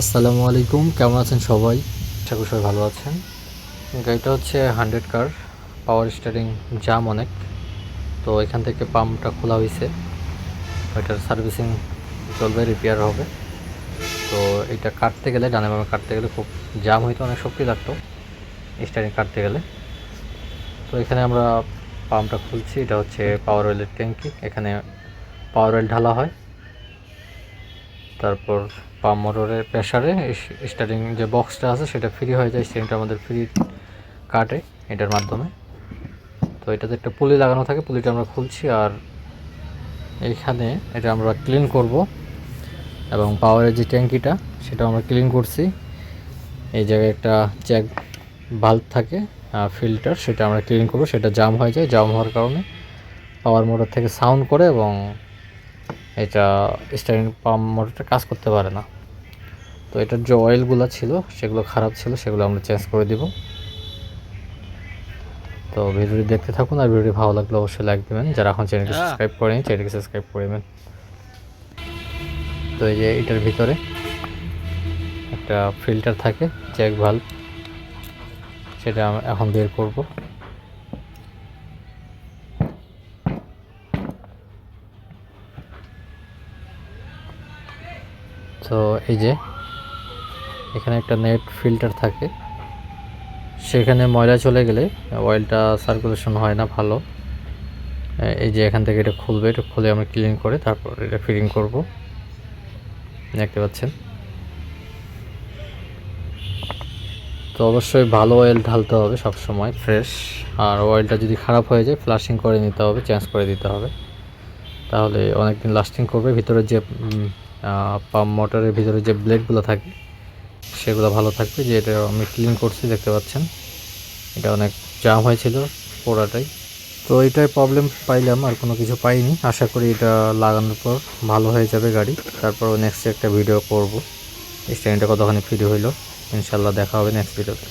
আসসালামু আলাইকুম, কেমন আছেন সবাই? ঠাকুর সবাই ভালো আছেন। গাড়িটা হচ্ছে হান্ড্রেড কার, পাওয়ার স্টারিং জাম অনেক। তো এখান থেকে পাম্পটা খোলা হয়েছে। ওইটার সার্ভিসিং চলবে, রিপেয়ার হবে। তো এটা কাটতে গেলে, ডানে বামে কাটতে গেলে খুব জাম হইতো, অনেক শক্তি লাগতো স্টারিং কাটতে গেলে। তো এখানে আমরা পাম্পটা খুলছি, এটা হচ্ছে পাওয়ার অয়েলের ট্যাঙ্কি। এখানে পাওয়ার অয়েল ঢালা হয়। তারপর পাম্প মোটরের প্রেশারে স্টার্টিং যে বক্সটা আছে সেটা ফ্রি হয়ে যায় স্টারিংটা আমাদের ফ্রি কাটে এটার মাধ্যমে। তো এটাতে একটা পুলি লাগানো থাকে পুলিটা আমরা খুলছি আর এইখানে এটা আমরা ক্লিন করব। এবং পাওয়ারের যে ট্যাঙ্কিটা সেটা আমরা ক্লিন করছি। এই জায়গায় একটা জ্যাক বাল্ব থাকে ফিল্টার সেটা আমরা ক্লিন করব, সেটা জাম হয়ে যায়। জাম হওয়ার কারণে পাওয়ার মোটর থেকে সাউন্ড করে এবং এটা স্টারিং পাম্প মোটরটা কাজ করতে পারে না। তো এটার যে অয়েলগুলো ছিল সেগুলো খারাপ ছিল সেগুলো আমরা চেঞ্জ করে দিব। তো ভিডিওটি দেখতে থাকুন আর ভিডিওটি ভালো লাগলে অবশ্যই লাইক দেবেন। যারা এখন চ্যানেলকে সাবস্ক্রাইব করেনি চ্যানেলকে সাবস্ক্রাইব করে দেবেন তো এই যে এটার ভিতরে একটা ফিল্টার থাকে জ্যাক ভাল্ব সেটা এখন বের করব। তো এই যে, এখানে একটা নেট ফিল্টার থাকে। সেখানে ময়লা চলে গেলে অয়েলটা সার্কুলেশন হয় না, ভালো। এই যে এখান থেকে এটা খুলবে, এটা খুলে আমরা ক্লিন করে তারপর এটা ফিটিং করব। দেখতে পাচ্ছেন? তো অবশ্যই ভালো অয়েল ঢালতে হবে সব সময় ফ্রেশ আর অয়েলটা যদি খারাপ হয়ে যায় ফ্লাশিং করে নিতে হবে চেঞ্জ করে দিতে হবে। তাহলে অনেক দিন লাস্টিং করবে, ভিতরে যে পাম্প মোটরের ভিতরে যে ব্লেডগুলো থাকে, সেগুলো ভালো থাকবে, যে এটা আমি ক্লিন করছি, দেখতে পাচ্ছেন। এটা অনেক জাম হয়েছিল পোড়াটাই। তো এটাই প্রবলেম পাইলাম, আর কোনো কিছু পাইনি। আশা করি এটা লাগানোর পর ভালো হয়ে যাবে গাড়ি। তারপর নেক্সট একটা ভিডিও করব। স্ট্যান্ডটা কতখানি ফ্রি হইল ইনশাল্লাহ দেখা হবে নেক্সট ভিডিওতে